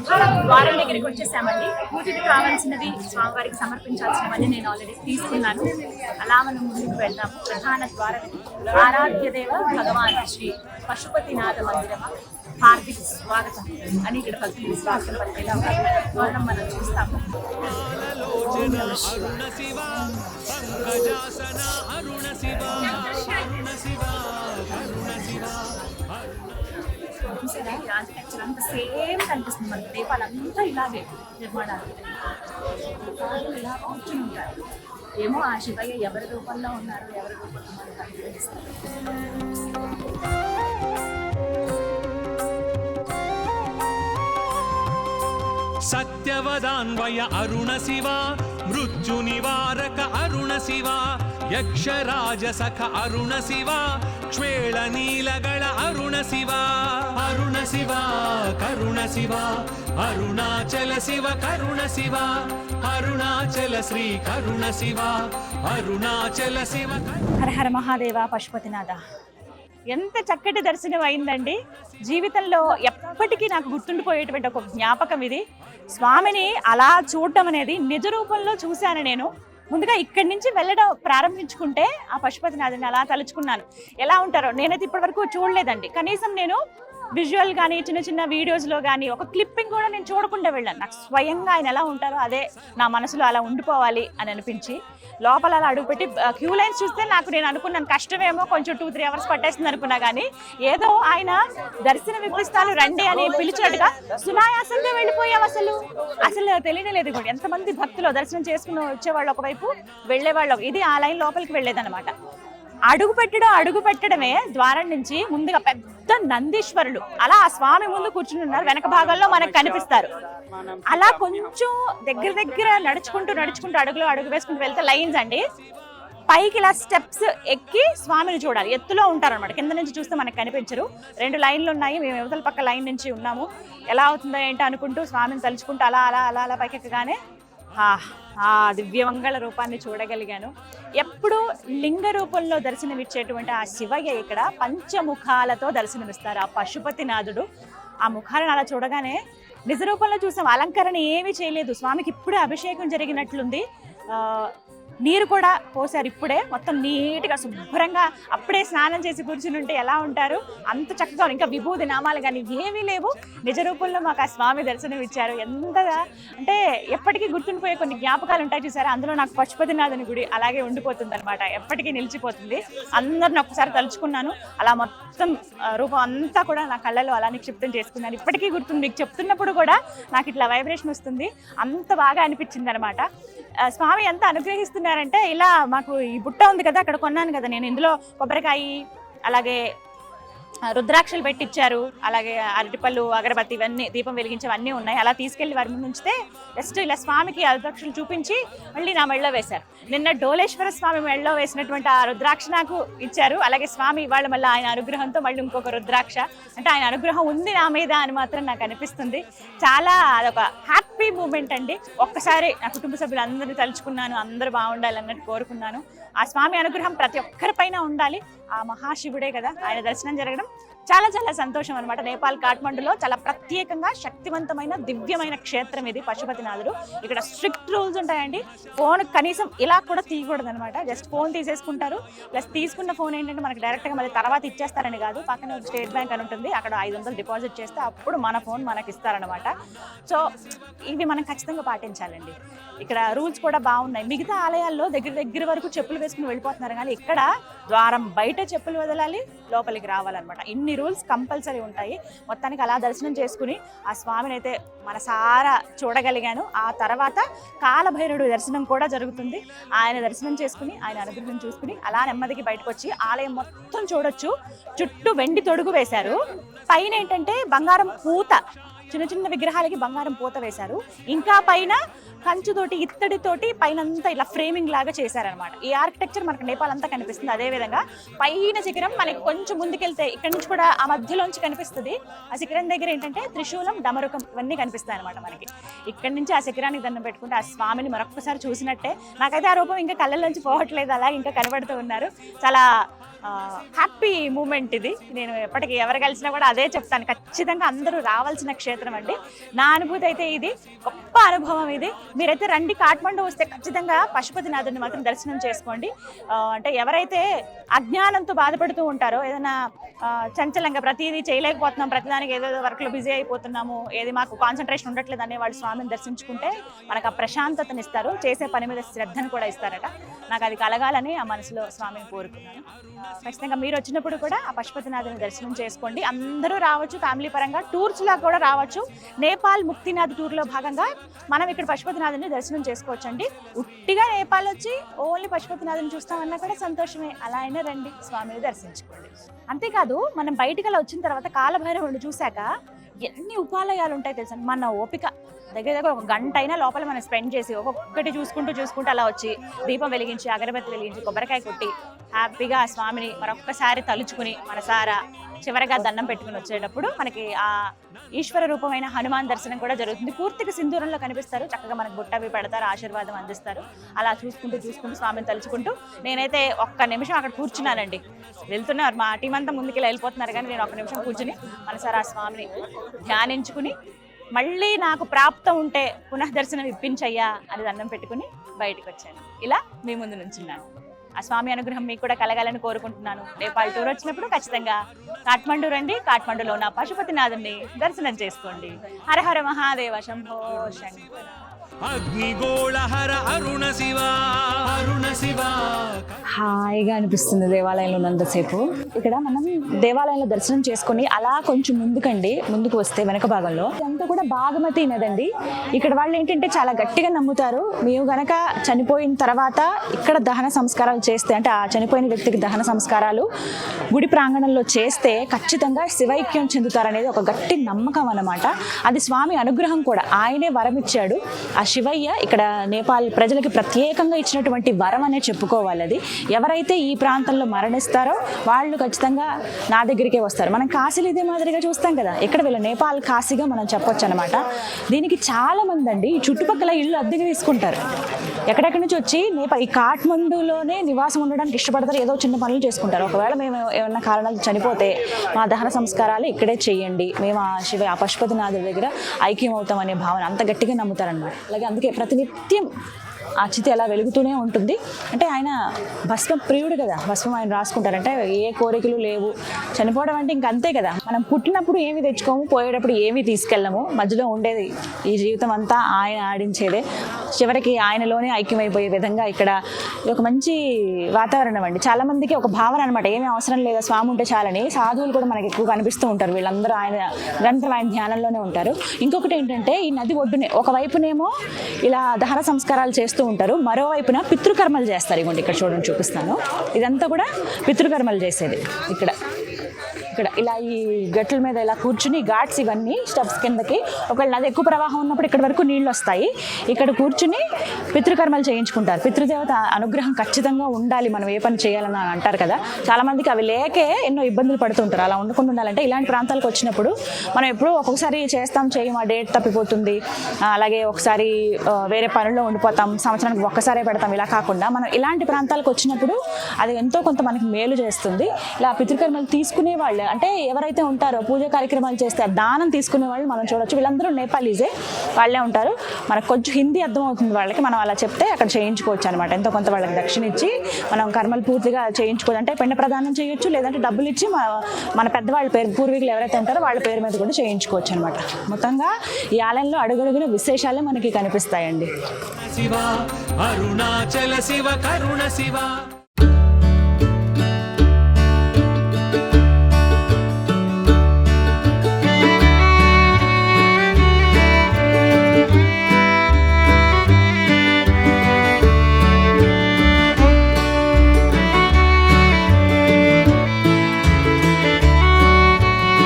ద్వారం దగ్గరికి వచ్చేసామండి. పూజకి కావాల్సినవి స్వామివారికి సమర్పించాల్సినవన్నీ నేను ఆల్రెడీ తీసుకున్నాను. అలా మనం ముందుకు వెళ్దాం. ప్రధాన ద్వారం ఆరాధ్యదేవ ఆరాధ్య దేవ భగవాన్ శ్రీ పశుపతినాథ మందిరమా? హార్దిక స్వాగతం. అని ఇక్కడ భక్తులు స్వాగతం పలికేలా ఉన్నారు. ద్వారం మనం చూస్తాము. అరుణ నమః ఆర్కిటెక్చర్ ఆర్కిటెక్చర్ అంతా సేమ్ కనిపిస్తుంది మనకి. దీపాలంతా ఇలాగే నిర్మాణాలు. ఇలా కూర్చుని ఉంటారు ఏమో ఆ శివయ్య ఎవరి రూపంలో ఉన్నారు ఎవరి రూపంలో మనకు అనుగ్రహిస్తారు సత్యవదాన్వయ అరుణ శివ మృత్యు నివారక అరుణ శివ. యక్షరాజ సఖ అరుణ శివ క్షేళ నీలಗಳ అరుణ శివ అరుణ శివ కరుణ శివ అరుణాచల శివ కరుణ శివ అరుణాచల శ్రీ కరుణ శివ అరుణాచల శివ కరుణ హర హర మహాదేవ పశుపతినాథ. ఎంత చక్కటి దర్శనం అయిందండి. జీవితంలో ఎప్పటికీ నాకు గుర్తుండిపోయేటువంటి ఒక జ్ఞాపకం ఇది. స్వామిని అలా చూడటం అనేది నిజ రూపంలో చూశాను నేను. ముందుగా ఇక్కడి నుంచి వెళ్ళడం ప్రారంభించుకుంటే ఆ పశుపతినాథుని అలా తలుచుకున్నాను. ఎలా ఉంటారో నేనైతే ఇప్పటివరకు చూడలేదండి. కనీసం నేను విజువల్ కానీ చిన్న చిన్న వీడియోస్లో కానీ ఒక క్లిప్పింగ్ కూడా నేను చూడకుండా వెళ్ళాను. నాకు స్వయంగా ఆయన ఎలా ఉంటారో అదే నా మనసులో అలా ఉండిపోవాలి అని అనిపించి లోపల అలా అడుగుపెట్టి క్యూ లైన్స్ చూస్తే నాకు నేను అనుకున్నాను కష్టమేమో కొంచెం టూ త్రీ అవర్స్ పట్టేస్తుంది అనుకున్నా కానీ ఏదో ఆయన దర్శనం ఇప్పిస్తాను రండి అని పిలిచినట్టుగా సునాయాసంగా వెళ్ళిపోయాం అసలు. అసలు తెలియలేదు కూడా. ఎంతమంది భక్తులు దర్శనం చేసుకుని వచ్చేవాళ్ళు ఒకవైపు వెళ్ళేవాళ్ళు ఇది ఆ లైన్ లోపలికి వెళ్ళేదన్నమాట. అడుగు పెట్టడం అడుగు పెట్టడమే ద్వారం నుంచి ముందుగా పెద్ద నందీశ్వరులు. అలా ఆ స్వామి ముందు కూర్చుని ఉన్నారు. వెనక భాగంలో మనకు కనిపిస్తారు. అలా కొంచెం దగ్గర దగ్గర నడుచుకుంటూ నడుచుకుంటూ అడుగులో అడుగు వేసుకుంటూ వెళ్తే లైన్స్ అండి. పైకి ఇలా స్టెప్స్ ఎక్కి స్వామిని చూడాలి. ఎత్తులో ఉంటారనమాట కింద నుంచి చూస్తే మనకు కనిపించరు. రెండు లైన్లు ఉన్నాయి. మేము యువతల పక్క లైన్ నుంచి ఉన్నాము. ఎలా అవుతుందో ఏంటో అనుకుంటూ స్వామిని తలుచుకుంటూ అలా అలా అలా అలా పైకి ఎక్కగానే ఆ ఆ దివ్యమంగళ రూపాన్ని చూడగలిగాను. ఎప్పుడు లింగ రూపంలో దర్శనమిచ్చేటువంటి ఆ శివయ్య ఇక్కడ పంచముఖాలతో దర్శనమిస్తారు. ఆ పశుపతినాథుడు ఆ ముఖాలను అలా చూడగానే నిజ రూపంలో చూసాం. అలంకరణ ఏమీ చేయలేదు. స్వామికి ఇప్పుడే అభిషేకం జరిగినట్లుంది. నీరు కూడా పోసారు ఇప్పుడే. మొత్తం నీట్గా శుభ్రంగా అప్పుడే స్నానం చేసి కూర్చుని ఉంటే ఎలా ఉంటారు? అంత చక్కగా ఇంకా విభూది నామాలు కానీ ఏమీ లేవు. నిజ రూపంలో మాకు ఆ స్వామి దర్శనం ఇచ్చారు. ఎంతగా అంటే ఎప్పటికీ గుర్తుండిపోయే కొన్ని జ్ఞాపకాలు ఉంటాయి చూసారా? అందులో నాకు పశుపతినాథుని గుడి అలాగే ఉండిపోతుంది అనమాట ఎప్పటికీ నిలిచిపోతుంది. అందరిని ఒక్కసారి తలుచుకున్నాను. అలా మొత్తం రూపం అంతా కూడా నా కళ్ళలో అలా నిక్షిప్తం చేసుకున్నాను. ఇప్పటికీ గుర్తుంది. మీకు చెప్తున్నప్పుడు కూడా నాకు ఇట్లా వైబ్రేషన్ వస్తుంది. అంత బాగా అనిపించింది అనమాట స్వామి ఎంత అనుగ్రహిస్తున్నారంటే ఇలా మాకు ఈ బుట్ట ఉంది కదా అక్కడ కొన్నాను కదా నేను ఇందులో కొబ్బరికాయ అలాగే రుద్రాక్షలు పెట్టించారు అలాగే అరటిపళ్ళు అగరబత్తి ఇవన్నీ దీపం వెలిగించేవన్నీ ఉన్నాయి. అలా తీసుకెళ్ళి వారి ముందు ఉంచితే జస్ట్ ఇలా స్వామికి అరుద్రాక్షలు రుద్రాక్షలు చూపించి మళ్ళీ నా మెళ్ళలో వేశారు. నిన్న డోలేశ్వర స్వామి మెళ్ళలో వేసినటువంటి ఆ రుద్రాక్ష నాకు ఇచ్చారు. అలాగే స్వామి ఇవాళ మళ్ళీ ఆయన అనుగ్రహంతో మళ్ళీ ఇంకొక రుద్రాక్ష. అంటే ఆయన అనుగ్రహం ఉంది నా మీద అని మాత్రం నాకు అనిపిస్తుంది. చాలా అదొక హ్యాపీ మూమెంట్ అండి. ఒక్కసారి నా కుటుంబ సభ్యులందరినీ తలుచుకున్నాను. అందరూ బాగుండాలి అన్నట్టు కోరుకున్నాను. ఆ స్వామి అనుగ్రహం ప్రతి ఒక్కరిపైన ఉండాలి. ఆ మహాశివుడే కదా ఆయన దర్శనం జరగడం చాలా చాలా సంతోషం అనమాట నేపాల్ కాఠ్మండులో చాలా ప్రత్యేకంగా శక్తివంతమైన దివ్యమైన క్షేత్రం ఇది పశుపతినాథుడు ఇక్కడ స్ట్రిక్ట్ రూల్స్ ఉంటాయండి. ఫోన్ కనీసం ఇలా కూడా తీయకూడదు అనమాట జస్ట్ ఫోన్ తీసేసుకుంటారు. ప్లస్ తీసుకున్న ఫోన్ ఏంటంటే మనకి డైరెక్ట్గా మళ్ళీ తర్వాత ఇచ్చేస్తారని కాదు. పక్కన ఒక స్టేట్ బ్యాంక్ అని ఉంటుంది. అక్కడ ఐదు వందలు డిపాజిట్ చేస్తే అప్పుడు మన ఫోన్ మనకి ఇస్తారనమాట సో ఇవి మనం ఖచ్చితంగా పాటించాలండి. ఇక్కడ రూల్స్ కూడా బాగున్నాయి. మిగతా ఆలయాల్లో దగ్గర దగ్గర వరకు చెప్పులు వేసుకుని వెళ్ళిపోతున్నారు. కానీ ఇక్కడ ద్వారం బయట చెప్పులు వదలాలి లోపలికి రావాలన్నమాట. ఇన్ని రూల్స్ కంపల్సరీ ఉంటాయి. మొత్తానికి అలా దర్శనం చేసుకుని ఆ స్వామిని అయితే మనసారా చూడగలిగాను. ఆ తర్వాత కాలభైరుడు దర్శనం కూడా జరుగుతుంది. ఆయన దర్శనం చేసుకుని ఆయన అనుగ్రహం చూసుకుని అలా నెమ్మదికి బయటకు వచ్చి ఆలయం మొత్తం చూడొచ్చు. చుట్టూ వెండి తొడుగు వేశారు. పైన ఏంటంటే బంగారం పూత. చిన్న చిన్న విగ్రహాలకి బంగారం పూత వేశారు. ఇంకా పైన కంచుతోటి ఇత్తడితోటి పైన అంతా ఇలా ఫ్రేమింగ్ లాగా చేశారనమాట ఈ ఆర్కిటెక్చర్ మనకు నేపాల్ అంతా కనిపిస్తుంది. అదే విధంగా పైన శిఖరం మనకి కొంచెం ముందుకెళ్తే ఇక్కడ నుంచి కూడా ఆ మధ్యలోంచి కనిపిస్తుంది. ఆ శిఖరం దగ్గర ఏంటంటే త్రిశూలం డమరుకం ఇవన్నీ కనిపిస్తాయి అనమాట మనకి. ఇక్కడ నుంచి ఆ శిఖరానికి దండం పెట్టుకుంటే ఆ స్వామిని మరొకసారి చూసినట్టే. నాకైతే ఆ రూపం ఇంకా కళ్ళలోంచి పోవట్లేదు. అలా ఇంకా కనబడుతూ ఉన్నారు. చాలా హ్యాపీ మూమెంట్ ఇది. నేను ఎప్పటికీ ఎవరు కలిసినా కూడా అదే చెప్తాను. ఖచ్చితంగా అందరూ రావాల్సిన క్షేత్రం అండి. నా అనుభూతి అయితే ఇది. గొప్ప అనుభవం ఇది. మీరైతే రండి కాఠ్మండు వస్తే ఖచ్చితంగా పశుపతినాథుని మాత్రం దర్శనం చేసుకోండి. అంటే ఎవరైతే అజ్ఞానంతో బాధపడుతూ ఉంటారో ఏదైనా చంచలంగా ప్రతిదీ చేయలేకపోతున్నాం ప్రతిదానికి ఏదో వర్క్లో బిజీ అయిపోతున్నాము ఏది మాకు కాన్సన్ట్రేషన్ ఉండట్లేదు అనే వాళ్ళు స్వామిని దర్శించుకుంటే మనకు ఆ ప్రశాంతతని ఇస్తారు. చేసే పని మీద శ్రద్ధను కూడా ఇస్తారట. నాకు అది కలగాలని ఆ మనసులో స్వామిని కోరుకున్నాను. ఖచ్చితంగా మీరు వచ్చినప్పుడు కూడా ఆ పశుపతినాథుని దర్శనం చేసుకోండి. అందరూ రావచ్చు ఫ్యామిలీ పరంగా టూర్స్లా కూడా రావచ్చు. నేపాల్ ముక్తినాథ్ టూర్లో భాగంగా మనం ఇక్కడ పశుపతినాథుని దర్శనం చేసుకోవచ్చండి. ఉట్టిగా నేపాల్ వచ్చి ఓన్లీ పశుపతినాథుని చూస్తామన్నా కూడా సంతోషమే. అలా అయినా రండి స్వామిని దర్శించుకోండి. అంతేకాదు మనం బయటికి వచ్చిన తర్వాత కాలభైరవుని చూశాక ఎన్ని ఉపాలయాలు ఉంటాయి తెలుసా? మన ఓపిక. దగ్గర దగ్గర ఒక గంట అయినా లోపల మనం స్పెండ్ చేసి ఒక్కొక్కటి చూసుకుంటూ చూసుకుంటూ అలా వచ్చి దీపం వెలిగించి అగరబత్తి వెలిగించి కొబ్బరికాయ కొట్టి హ్యాపీగా ఆ స్వామిని మరొక్కసారి తలుచుకుని మనసారా చివరగా దండం పెట్టుకుని వచ్చేటప్పుడు మనకి ఆ ఈశ్వర రూపమైన హనుమాన్ దర్శనం కూడా జరుగుతుంది. పూర్తిగా సింధూరంలో కనిపిస్తారు. చక్కగా మనకు బుట్టవి పెడతారు ఆశీర్వాదం అందిస్తారు. అలా చూసుకుంటూ చూసుకుంటూ స్వామిని తలుచుకుంటూ నేనైతే ఒక్క నిమిషం అక్కడ కూర్చున్నానండి. వెళ్తున్నారు. మా టీం అంతా ముందుకు వెళ్ళిపోతున్నారు కానీ నేను ఒక్క నిమిషం కూర్చుని మనసారా ఆ స్వామిని ధ్యానించుకుని మళ్ళీ నాకు ప్రాప్తం ఉంటే పునః దర్శనం ఇప్పించయ్యా అని దండం పెట్టుకుని బయటకు వచ్చాను. ఇలా మీ ముందు నుంచున్నాను. ఆ స్వామి అనుగ్రహం మీకు కూడా కలగాలని కోరుకుంటున్నాను. నేపాల్ టూర్ వచ్చినప్పుడు ఖచ్చితంగా కాఠ్మండు రండి కాఠ్మండులో ఉన్న పశుపతినాథుని దర్శనం చేసుకోండి. హర హర మహాదేవ శంభో శంకర. అగ్నిగోళహర అరుణ శివ. అరుణ శివ. హాయిగా అనిపిస్తుంది దేవాలయంలో ఉన్నంతసేపు. ఇక్కడ మనం దేవాలయంలో దర్శనం చేసుకొని అలా కొంచెం ముందుకండి ముందుకు వస్తే వెనక భాగంలో. ఇదంతా కూడా బాగమతి నదండి. ఇక్కడ వాళ్ళు ఏంటంటే చాలా గట్టిగా నమ్ముతారు. మేము గనక చనిపోయిన తర్వాత ఇక్కడ దహన సంస్కారాలు చేస్తే అంటే ఆ చనిపోయిన వ్యక్తికి దహన సంస్కారాలు గుడి ప్రాంగణంలో చేస్తే ఖచ్చితంగా శివైక్యం చెందుతారనేది ఒక గట్టి నమ్మకం అనమాట అది స్వామి అనుగ్రహం కూడా. ఆయనే వరమిచ్చాడు. ఆ శివయ్య ఇక్కడ నేపాల్ ప్రజలకి ప్రత్యేకంగా ఇచ్చినటువంటి వరం అనే చెప్పుకోవాలి అది. ఎవరైతే ఈ ప్రాంతంలో మరణిస్తారో వాళ్ళు ఖచ్చితంగా నా దగ్గరికే వస్తారు. మనం కాశీలు ఇదే మాదిరిగా చూస్తాం కదా. ఇక్కడ వీళ్ళ? నేపాల్ కాశీగా మనం చెప్పొచ్చు అనమాట దీనికి చాలా మంది అండి చుట్టుపక్కల ఇల్లు అద్దెకి తీసుకుంటారు. ఎక్కడెక్కడి నుంచి వచ్చి నేపాల్ ఈ కాఠ్మండూలోనే నివాసం ఉండడానికి ఇష్టపడతారు. ఏదో చిన్న పనులు చేసుకుంటారు. ఒకవేళ మేము ఏమైనా కారణాలు చనిపోతే మా దహన సంస్కారాలు ఇక్కడే చేయండి. మేము ఆ శివ ఆ పశుపతినాథుడి దగ్గర ఐక్యం అవుతాం అనే భావన అంత గట్టిగా నమ్ముతారనమాట అలాగే అందుకే ప్రతినిత్యం ఆ చితి అలా వెలుగుతూనే ఉంటుంది. అంటే ఆయన భస్మ ప్రియుడు కదా. భస్మం ఆయన రాసుకుంటారంటే ఏ కోరికలు లేవు. చనిపోవడం అంటే ఇంక అంతే కదా. మనం పుట్టినప్పుడు ఏమి తెచ్చుకోము పోయేటప్పుడు ఏమీ తీసుకెళ్ళము. మధ్యలో ఉండేది ఈ జీవితం అంతా ఆయన ఆడించేదే. చివరికి ఆయనలోనే ఐక్యమైపోయే విధంగా ఇక్కడ ఒక మంచి వాతావరణం అండి. చాలా మందికి ఒక భావన అనమాట ఏమీ అవసరం లేదా స్వామి ఉంటే చాలని. సాధువులు కూడా మనకి ఎక్కువ కనిపిస్తూ ఉంటారు. వీళ్ళందరూ ఆయన నిరంతరం ఆయన ధ్యానంలోనే ఉంటారు. ఇంకొకటి ఏంటంటే ఈ నది ఒడ్డునే ఒకవైపునేమో ఇలా దహన సంస్కారాలు చేస్తూ ఉంటారు. మరోవైపున పితృకర్మలు చేస్తారు. ఇవ్వండి ఇక్కడ చూడండి చూపిస్తాను. ఇదంతా కూడా పితృకర్మలు చేసేది ఇక్కడ. ఇక్కడ ఇలా ఈ గట్ల మీద ఇలా కూర్చుని ఘాట్స్ ఇవన్నీ స్టెప్స్ కిందకి. ఒకవేళ నది ఎక్కువ ప్రవాహం ఉన్నప్పుడు ఇక్కడ వరకు నీళ్ళు వస్తాయి. ఇక్కడ కూర్చుని పితృకర్మలు చేయించుకుంటారు. పితృదేవత అనుగ్రహం ఖచ్చితంగా ఉండాలి. మనం ఏ పని చేయాలని అంటారు కదా. చాలామందికి అవి లేకే ఎన్నో ఇబ్బందులు పడుతుంటారు అలా ఉండకుండా ఉండాలంటే ఇలాంటి ప్రాంతాలకు వచ్చినప్పుడు మనం ఎప్పుడూ ఒక్కొక్కసారి చేస్తాం చేయం ఆ డేట్ తప్పిపోతుంది. అలాగే ఒకసారి వేరే పనుల్లో ఉండిపోతాం. సంవత్సరానికి ఒక్కసారే పెడతాం. ఇలా కాకుండా మనం ఇలాంటి ప్రాంతాలకు వచ్చినప్పుడు అది ఎంతో కొంత మనకి మేలు చేస్తుంది. ఇలా పితృకర్మలు తీసుకునే వాళ్ళు అంటే ఎవరైతే ఉంటారో పూజ కార్యక్రమాలు చేస్తే దానం తీసుకునే వాళ్ళు మనం చూడొచ్చు. వీళ్ళందరూ నేపాలీజే వాళ్ళే ఉంటారు. మనకు కొంచెం హిందీ అర్థం అవుతుంది వాళ్ళకి. మనం అలా చెప్తే అక్కడ చేయించుకోవచ్చు అనమాట ఎంతో కొంత వాళ్ళకి దక్షిణ ఇచ్చి మనం కర్మలు పూర్తిగా చేయించుకోవచ్చు. అంటే పిండ ప్రదానం చేయొచ్చు లేదంటే డబ్బులు ఇచ్చి మన మన పెద్దవాళ్ళ పేరు పూర్వీకులు ఎవరైతే ఉంటారో వాళ్ళ పేరు మీద కూడా చేయించుకోవచ్చు అనమాట మొత్తంగా ఈ ఆలయంలో అడుగడుగున విశేషాలే మనకి కనిపిస్తాయండి. శివ అరుణాచల శివ కరుణ శివ.